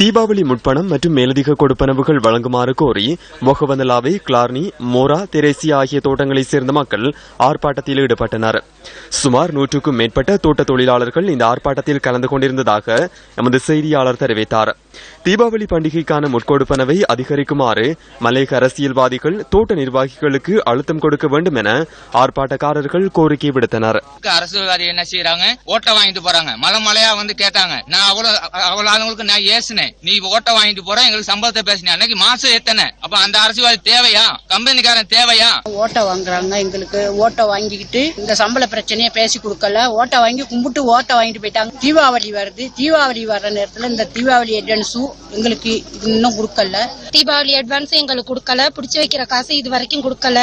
தீபாவளி முட்பணம் மற்றும் மேலதிக கொடுப்பனவுகள் வழங்குமாறு கோரி மொகவந்தலாவை கிளார்னி மோரா தெரேசியா ஆகிய தோட்டங்களைச் சேர்ந்த மக்கள் ஆர்ப்பாட்டத்தில் ஈடுபட்டனர். சுமார் நூற்றுக்கும் மேற்பட்ட தோட்ட தொழிலாளர்கள் இந்த ஆர்ப்பாட்டத்தில் கலந்து கொண்டிருந்ததாக எமது செய்தியாளர் தெரிவித்தார். தீபாவளி பண்டிகைக்கான முட்கொடுப்பனவை அதிகரிக்குமாறு மலேக அரசியல்வாதிகள் தோட்ட நிர்வாகிகளுக்கு அழுத்தம் கொடுக்க வேண்டும் என ஆர்ப்பாட்டக்காரர்கள் கோரிக்கை விடுத்தனர். அரசியல்வாதி என்ன செய்யறாங்க ஓட்டை வாங்கிட்டு போறாங்க. மலை மலையா வந்து கேட்டாங்க. நான் அவ்வளவு அவ்வளவு ஆளுங்களுக்கு நான் ஏசுனேன். நீ ஓட்டை வாங்கிட்டு போற எங்களுக்கு சம்பளத்தை பேசினேன் அன்னைக்கு மாசம் எத்தனை? அப்ப அந்த அரசியல்வாதி தேவையா? கம்பெனிக்காரன் தேவையா? ஓட்டை வாங்குறாங்க. எங்களுக்கு ஓட்டை வாங்கிக்கிட்டு இந்த சம்பள பிரச்சனையை பேசி கொடுக்கல. ஓட்டை வாங்கி கும்பிட்டு ஓட்டை வாங்கிட்டு போயிட்டாங்க. தீபாவளி வருது. தீபாவளி வர்ற நேரத்துல இந்த தீபாவளி அட்வான்ஸும் எங்களுக்கு இன்னும் கொடுக்கல. தீபாவளி அட்வான்ஸ் எங்களுக்கு கொடுக்கல. பிடிச்சி வைக்கிற காசு இது வரைக்கும் கொடுக்கல.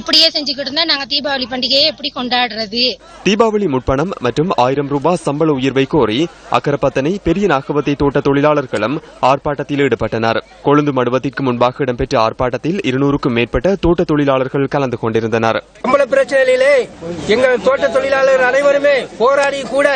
இப்படியே செஞ்சுக்கிட்டு இருந்தா நாங்க தீபாவளி பண்டிகையை எப்படி கொண்டாடுறது? தீபாவளி முட்பணம் மற்றும் ஆயிரம் ரூபாய் சம்பள உயர்வை கோரி அக்கரப்பத்தனை பெரிய நாகவத்தை தோட்ட தொழிலாளர்களும் ஆர்ப்பாட்டத்தில் ஈடுபட்டனர். கொழுந்து மடுவத்திற்கு முன்பாக இடம்பெற்ற ஆர்ப்பாட்டத்தில் இருநூறுக்கும் மேற்பட்ட தோட்ட தொழிலாளர்கள் கலந்து கொண்டிருந்தனர். சம்பள பிரச்சனையிலே எங்கள் தோட்ட தொழிலாளர் அனைவருமே போராடி கூட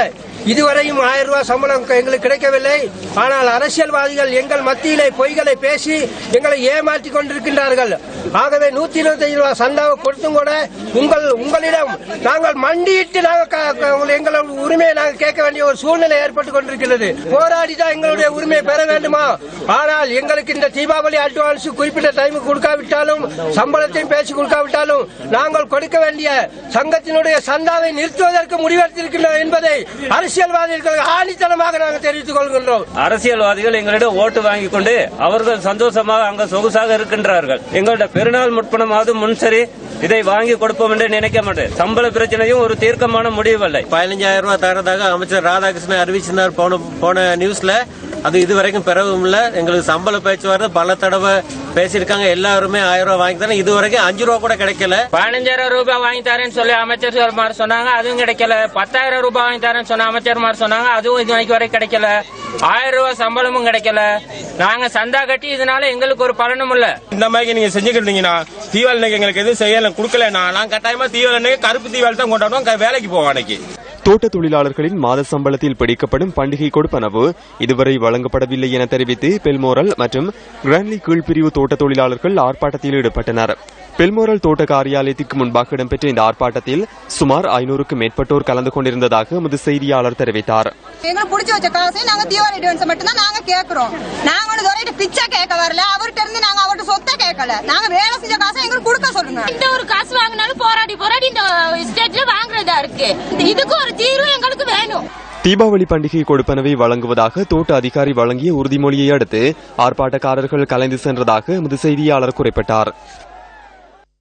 இதுவரையும் ஆயிரம் ரூபாய் சம்பளம் எங்களுக்கு கிடைக்கவில்லை. ஆனால் அரசியல்வாதிகள் எங்கள் மத்தியிலே பொய்களை பேசி எங்களை ஏமாற்றிக் கொண்டிருக்கின்றார்கள். ஆகவே நூத்தி இருபத்தி ஐந்து ரூபாய் சந்தாவை கொடுத்தும் கூட உங்கள் உங்களிடம் நாங்கள் மண்டியிட்டு நாங்கள் க- எங்களோட உரிமையை நாங்கள் கேட்க வேண்டிய ஒரு சூழ்நிலை ஏற்பட்டுக் கொண்டிருக்கிறது. போராடி தான் எங்களுடைய உரிமையை பெற வேண்டுமா? ஆனால் எங்களுக்கு இந்த தீபாவளி அட்வான்ஸ் குறிப்பிட்ட டைமுக்கு கொடுக்காவிட்டாலும் சம்பளத்தையும் பேசி கொடுக்காவிட்டாலும் நாங்கள் கொடுக்க வேண்டிய சங்கத்தினுடைய சந்தாவை நிறுத்துவதற்கு முடிவெடுத்திருக்கின்றோம் என்பதை அரசியல்வாதிகளுக்கு ஆணித்தனமாக நாங்கள் தெரிவித்துக் கொள்கின்றோம். அரசியல்வாதிகள் எங்களிடம் ஓட்டு வாங்கிக் கொண்டு அவர்கள் சந்தோஷமாக அங்க சொகுசாக இருக்கின்றார்கள். எங்களோட பெருநாள் முற்பணமாவது முன்சரி இதை வாங்கி கொடுப்போம் என்று நினைக்க மாட்டேன். சம்பள பிரச்சனையும் ஒரு தீர்க்கமான முடிவல்ல பதினஞ்சாயிரம் ரூபாய் தரதாக அமைச்சர் ராதாகிருஷ்ணன் அறிவிச்சிருந்தார் போன போன நியூஸ்ல. அது இதுவரைக்கும் பெறவும் இல்ல எங்களுக்கு சம்பள பேச்சுவார்த்தை பல தடவை பேசியிருக்காங்க. எல்லாருமே ஆயிரம் ரூபாய் வாங்கி தரேன். இது வரைக்கும் அஞ்சு ரூபா கூட கிடைக்கல. பதினஞ்சாயிரம் ரூபாய் வாங்கி தரேன்னு சொல்லி அமைச்சர் மாதிரி சொன்னாங்க. அதுவும் கிடைக்கல. பத்தாயிரம் ரூபாய் வாங்கி தரேன்னு சொன்ன அமைச்சர் மாதிரி சொன்னாங்க. அதுவும் இது வரைக்கும் வரை கிடைக்கல. ஆயிரம் ரூபாய் சம்பளமும் கிடைக்கல. நாங்க சந்தா கட்டி இதனால எங்களுக்கு ஒரு பலனும் இல்ல. இந்த மாதிரி நீங்க செஞ்சுக்கிட்டு இருந்தீங்கன்னா தீபாவளி எங்களுக்கு எதுவும் செய்யல கொடுக்கலன்னா நான் கட்டாயமா தீபாவளி கருப்பு தீபாவளி தான் கொண்டாடுவோம். வேலைக்கு போவோம் அன்னைக்கு. தோட்ட தொழிலாளர்களின் மாத சம்பளத்தில் பிடிக்கப்படும் பண்டிகை கொடுப்பனவு இதுவரை வழங்கப்படவில்லை என தெரிவித்து பெல்மோரல் மற்றும் கிரான்லி கீழ்பிரிவு தோட்ட தொழிலாளர்கள் ஆர்ப்பாட்டத்தில் ஈடுபட்டனர். பெல்மோரல் தோட்ட காரியாலயத்திற்கு முன்பாக இடம்பெற்ற இந்த ஆர்ப்பாட்டத்தில் சுமார் ஐநூறுக்கும் மேற்பட்டோர் கலந்து கொண்டிருந்ததாக எமது செய்தியாளர் தெரிவித்தார். எங்களுக்கு பிடிச்ச வச்ச காசை நாங்க தீபாவளி அட்வான்ஸ் மட்டும் தான் நாங்க கேக்குறோம். நாங்க ஒண்ணு துறையிட்ட பிச்சை கேட்க வரல. அவர்கிட்ட இருந்து நாங்க அவர்கிட்ட சொத்தை கேட்கல. நாங்க வேலை செஞ்ச காசை எங்களுக்கு கொடுக்க சொல்லுங்க. இந்த ஒரு காசு வாங்கினாலும் போராடி போராடி இந்த ஸ்டேட்ல வாங்குறதா இருக்கு? இதுக்கு ஒரு தீர்வு எங்களுக்கு வேணும். தீபாவளி பண்டிகை கொடுப்பனவை வழங்குவதாக தோட்ட அதிகாரி வழங்கிய உறுதிமொழியை அடுத்து ஆர்ப்பாட்டக்காரர்கள் கலைந்து சென்றதாக எமது செய்தியாளர் குறிப்பிட்டார்.